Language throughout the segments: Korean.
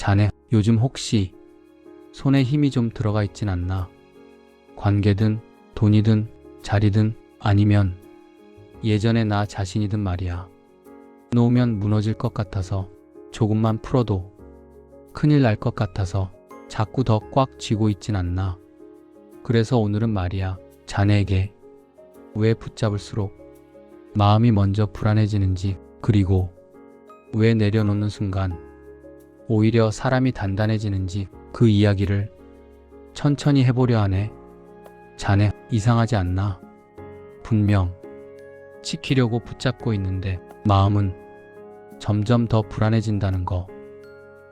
자네, 요즘 혹시 손에 힘이 좀 들어가 있진 않나? 관계든 돈이든 자리든 아니면 예전에 나 자신이든 말이야. 놓으면 무너질 것 같아서 조금만 풀어도 큰일 날 것 같아서 자꾸 더 꽉 쥐고 있진 않나. 그래서 오늘은 말이야. 자네에게 왜 붙잡을수록 마음이 먼저 불안해지는지 그리고 왜 내려놓는 순간 오히려 사람이 단단해지는지 그 이야기를 천천히 해보려 하네. 자네 이상하지 않나? 분명 지키려고 붙잡고 있는데 마음은 점점 더 불안해진다는 거.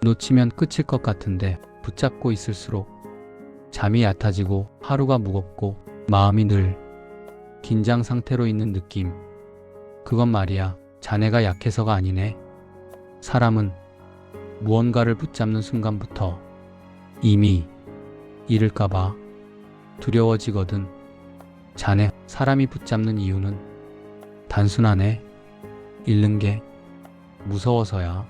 놓치면 끝일 것 같은데 붙잡고 있을수록 잠이 얕아지고 하루가 무겁고 마음이 늘 긴장 상태로 있는 느낌. 그건 말이야. 자네가 약해서가 아니네. 사람은 무언가를 붙잡는 순간부터 이미 잃을까봐 두려워지거든. 자네 사람이 붙잡는 이유는 단순하네. 잃는 게 무서워서야.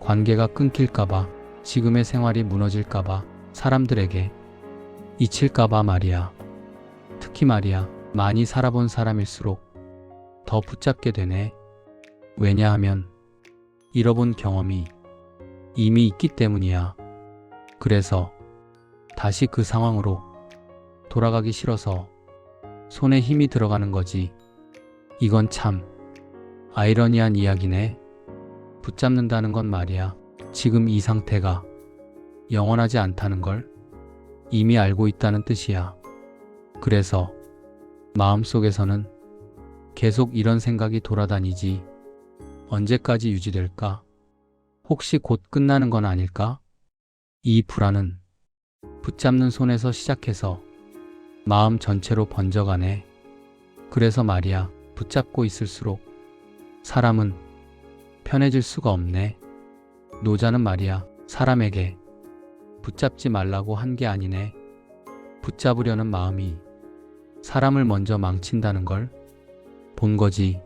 관계가 끊길까봐, 지금의 생활이 무너질까봐, 사람들에게 잊힐까봐 말이야. 특히 말이야, 많이 살아본 사람일수록 더 붙잡게 되네. 왜냐하면 잃어본 경험이 이미 있기 때문이야. 그래서 다시 그 상황으로 돌아가기 싫어서 손에 힘이 들어가는 거지. 이건 참 아이러니한 이야기네. 붙잡는다는 건 말이야. 지금 이 상태가 영원하지 않다는 걸 이미 알고 있다는 뜻이야. 그래서 마음속에서는 계속 이런 생각이 돌아다니지. 언제까지 유지될까? 혹시 곧 끝나는 건 아닐까? 이 불안은 붙잡는 손에서 시작해서 마음 전체로 번져가네. 그래서 말이야, 붙잡고 있을수록 사람은 편해질 수가 없네. 노자는 말이야, 사람에게 붙잡지 말라고 한 게 아니네. 붙잡으려는 마음이 사람을 먼저 망친다는 걸 본 거지.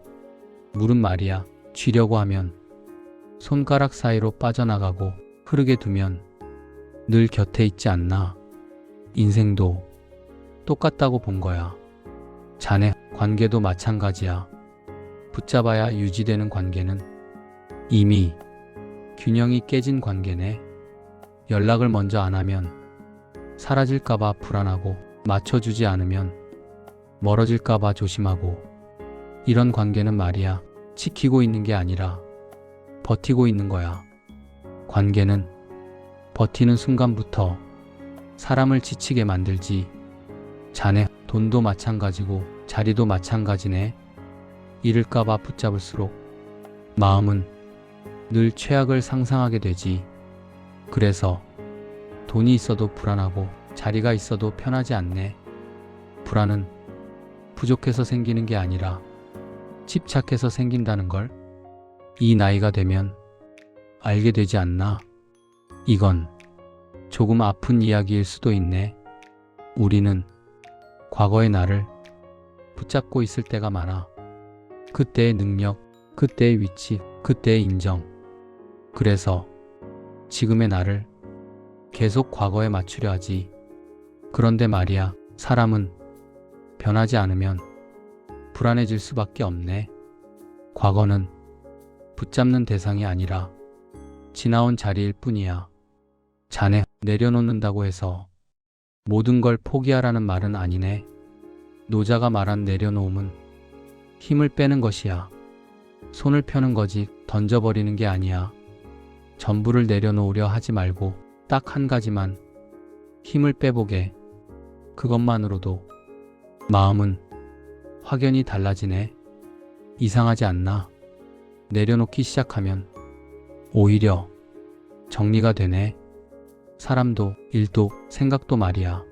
물은 말이야, 쥐려고 하면 손가락 사이로 빠져나가고 흐르게 두면 늘 곁에 있지 않나. 인생도 똑같다고 본 거야. 자네 관계도 마찬가지야. 붙잡아야 유지되는 관계는 이미 균형이 깨진 관계네. 연락을 먼저 안 하면 사라질까봐 불안하고 맞춰주지 않으면 멀어질까봐 조심하고 이런 관계는 말이야. 지키고 있는 게 아니라 버티고 있는 거야. 관계는 버티는 순간부터 사람을 지치게 만들지. 자네 돈도 마찬가지고 자리도 마찬가지네. 잃을까봐 붙잡을수록 마음은 늘 최악을 상상하게 되지. 그래서 돈이 있어도 불안하고 자리가 있어도 편하지 않네. 불안은 부족해서 생기는 게 아니라 집착해서 생긴다는 걸 이 나이가 되면 알게 되지 않나? 이건 조금 아픈 이야기일 수도 있네. 우리는 과거의 나를 붙잡고 있을 때가 많아. 그때의 능력, 그때의 위치, 그때의 인정. 그래서 지금의 나를 계속 과거에 맞추려 하지. 그런데 말이야, 사람은 변하지 않으면 불안해질 수밖에 없네. 과거는 붙잡는 대상이 아니라 지나온 자리일 뿐이야. 자네 내려놓는다고 해서 모든 걸 포기하라는 말은 아니네. 노자가 말한 내려놓음은 힘을 빼는 것이야. 손을 펴는 거지 던져버리는 게 아니야. 전부를 내려놓으려 하지 말고 딱 한 가지만 힘을 빼보게. 그것만으로도 마음은 확연히 달라지네. 이상하지 않나? 내려놓기 시작하면 오히려 정리가 되네. 사람도 일도 생각도 말이야.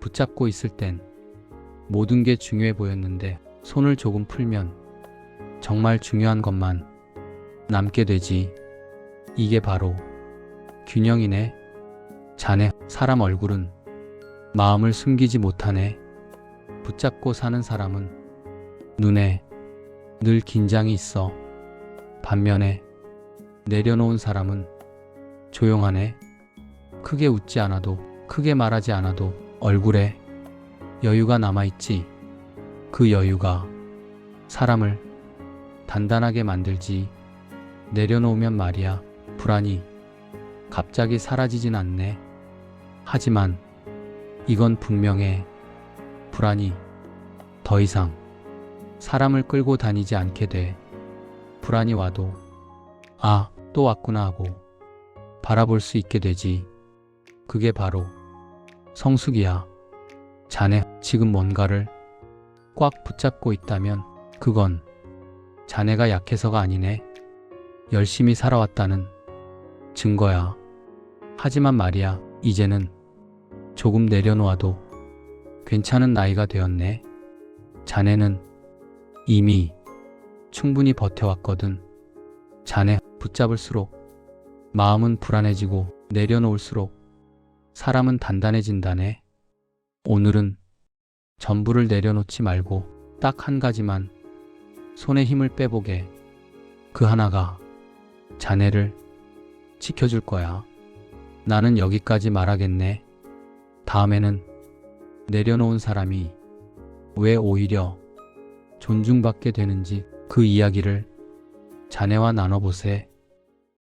붙잡고 있을 땐 모든 게 중요해 보였는데 손을 조금 풀면 정말 중요한 것만 남게 되지. 이게 바로 균형이네. 자네 사람 얼굴은 마음을 숨기지 못하네. 붙잡고 사는 사람은 눈에 늘 긴장이 있어. 반면에 내려놓은 사람은 조용하네. 크게 웃지 않아도, 크게 말하지 않아도 얼굴에 여유가 남아있지. 그 여유가 사람을 단단하게 만들지. 내려놓으면 말이야, 불안이 갑자기 사라지진 않네. 하지만 이건 분명해. 불안이 더 이상 사람을 끌고 다니지 않게 돼. 불안이 와도, 아, 또 왔구나 하고 바라볼 수 있게 되지. 그게 바로 성숙이야. 자네 지금 뭔가를 꽉 붙잡고 있다면 그건 자네가 약해서가 아니네. 열심히 살아왔다는 증거야. 하지만 말이야, 이제는 조금 내려놓아도 괜찮은 나이가 되었네. 자네는 이미 충분히 버텨왔거든. 자네 붙잡을수록 마음은 불안해지고 내려놓을수록 사람은 단단해진다네. 오늘은 전부를 내려놓지 말고 딱 한 가지만 손에 힘을 빼보게. 그 하나가 자네를 지켜줄 거야. 나는 여기까지 말하겠네. 다음에는 내려놓은 사람이 왜 오히려 존중받게 되는지 그 이야기를 자네와 나눠보세.